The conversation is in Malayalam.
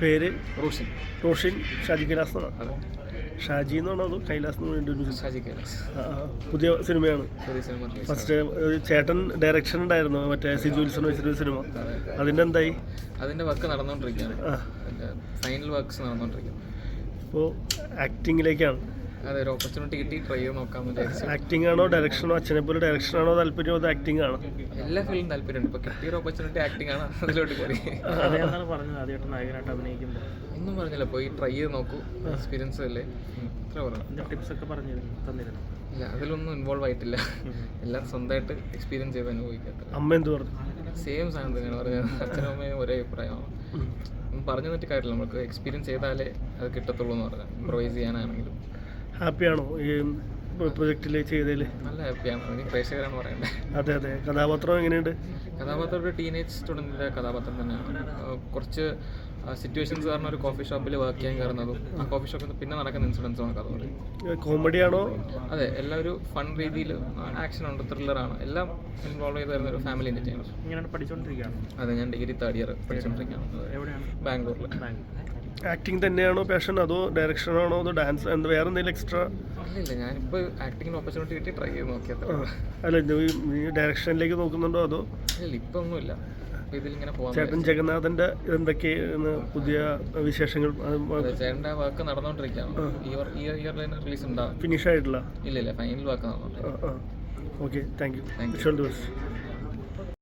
പേര് റോഷിൻ. റോഷിൻ ഷാജി കൈലാസ് എന്നാണ്. ഷാജി എന്നാണോ അതോ കൈലാസ് എന്ന് വേണ്ടി ഷാജി കൈലാസ്. പുതിയ സിനിമയാണ്. ഫസ്റ്റ് ചേട്ടൻ ഡയറക്ഷൻ ഉണ്ടായിരുന്നു മറ്റേ സിജു ഉത്സവം വെച്ചിട്ട് സിനിമ. അതെ. അതിന്റെ എന്തായി? അതിന്റെ വർക്ക് നടന്നുകൊണ്ടിരിക്കുകയാണ് ഫൈനൽ വർക്ക്സ് നടന്നുകൊണ്ടിരിക്കുന്നു ഇപ്പോൾ ആക്ടിങ്ങിലേക്കാണ് അതെ ഒരു ഓപ്പർച്യൂണിറ്റി കിട്ടി ട്രൈ ചെയ്ത് നോക്കാമെന്ന് വിചാരിച്ചു. ആക്ടിംഗ് ആണോ ഡയറക്ഷനോ അച്ഛനെ പോലെ ഡയറക്ഷൻ ആണോ താല്പര്യം അത് ആക്ടിംഗ് ആണ്? എല്ലാ ഫീൽഡും താല്പര്യമുണ്ട്. ഇപ്പൊ കിട്ടിയ ഓപ്പർച്യൂണിറ്റി ആക്ടിംഗ് ആണ്. അതിലോട്ട് കയറി പറഞ്ഞത്. ആദ്യമായിട്ട് നായകനായിട്ട് അഭിനയിക്കുമ്പോൾ ഒന്നും പറഞ്ഞില്ല പോയി ട്രൈ ചെയ്ത് നോക്കൂ. എക്സ്പീരിയൻസ് അല്ലേ? ഇത്ര പറഞ്ഞു. ടിപ്സ് ഒക്കെ പറഞ്ഞു തന്നിരുന്നു. ഇല്ല അതിലൊന്നും ഇൻവോൾവ് ആയിട്ടില്ല. എല്ലാം സ്വന്തമായിട്ട് എക്സ്പീരിയൻസ് ചെയ്ത് അനുഭവിക്കാത്ത. അമ്മ എന്ത് പറഞ്ഞു? സെയിം സാധനം തന്നെയാണ് പറഞ്ഞത്. അച്ഛനും അമ്മയും ഒരേ അഭിപ്രായമാണ്. പറഞ്ഞു തന്നിട്ട് കാര്യമില്ല. നമുക്ക് എക്സ്പീരിയൻസ് ചെയ്താലേ അത് കിട്ടത്തുള്ളൂ എന്ന് പറഞ്ഞു ഇമ്പ്രവൈസ് ചെയ്യാനാണെങ്കിലും. ഹാപ്പിയാണോ ഈ പ്രൊജക്റ്റിൽ ചെയ്തതിൽ നല്ല ഹാപ്പിയാണ്. പ്രേക്ഷകരാണ് പറയേണ്ടത് അതെ അതെ. കഥാപാത്രം എങ്ങനെയുണ്ട്? കഥാപാത്രം ഒരു ടീനേജ് സ്റ്റുഡന്റിന്റെ കഥാപാത്രം തന്നെയാണ്. കുറച്ച് സിറ്റുവേഷൻസ് കാരണം ഒരു കോഫി ഷോപ്പിൽ വർക്ക് ചെയ്യാൻ കയറുന്നതും ആ കോഫി ഷോപ്പിൽ പിന്നെ നടക്കുന്ന ഇൻസിഡൻസുമാണ് കഥ പറയും കോമഡിയാണോ അതെ എല്ലാം ഒരു ഫൺ രീതിയിൽ ആക്ഷൻ ഉണ്ട് ത്രില്ലറാണ് എല്ലാം ഇൻവോൾവ് ചെയ്ത് വരുന്ന ഒരു ഫാമിലി എന്റർടൈനർ അതെ ഞാൻ ഡിഗ്രി തേർഡ് ഇയർ പഠിച്ചുകൊണ്ടിരിക്കുകയാണ് എവിടെയാണ്? ബാംഗ്ലൂരിൽ ആക്ടിങ് തന്നെയാണോ പാഷൻ അതോ ഡയറക്ഷൻ ആണോ അതോ ഡാൻസ് എന്താ വേറെ എന്തെങ്കിലും എക്സ്ട്രാ ഇല്ല ഞാനിപ്പോൾ ആക്ടിങ്ങിന് ഓപ്പർച്യൂണിറ്റി കിട്ടി ട്രൈ ചെയ്ത് നോക്കിയത്. അല്ല ഈ ഡയറക്ഷനിലേക്ക് നോക്കുന്നുണ്ടോ അതോ? ഇല്ല ഇപ്പം ഒന്നുമില്ല ഇതിലിങ്ങനെ പോകാൻ ചേട്ടൻ ജഗന്നാഥന്റെ എന്തൊക്കെയാണ് പുതിയ വിശേഷങ്ങൾ? ചേട്ടന്റെ വർക്ക് നടന്നുകൊണ്ടിരിക്കുകയാണ് ഈ ഈ ഇയറിൽ തന്നെ റിലീസ് ഉണ്ടാവും. ഫിനിഷ് ആയിട്ടില്ല ഇല്ല ഇല്ല ഫൈനൽ വർക്ക് നടന്നുകൊണ്ടിരിക്കും okay thank you thank Divas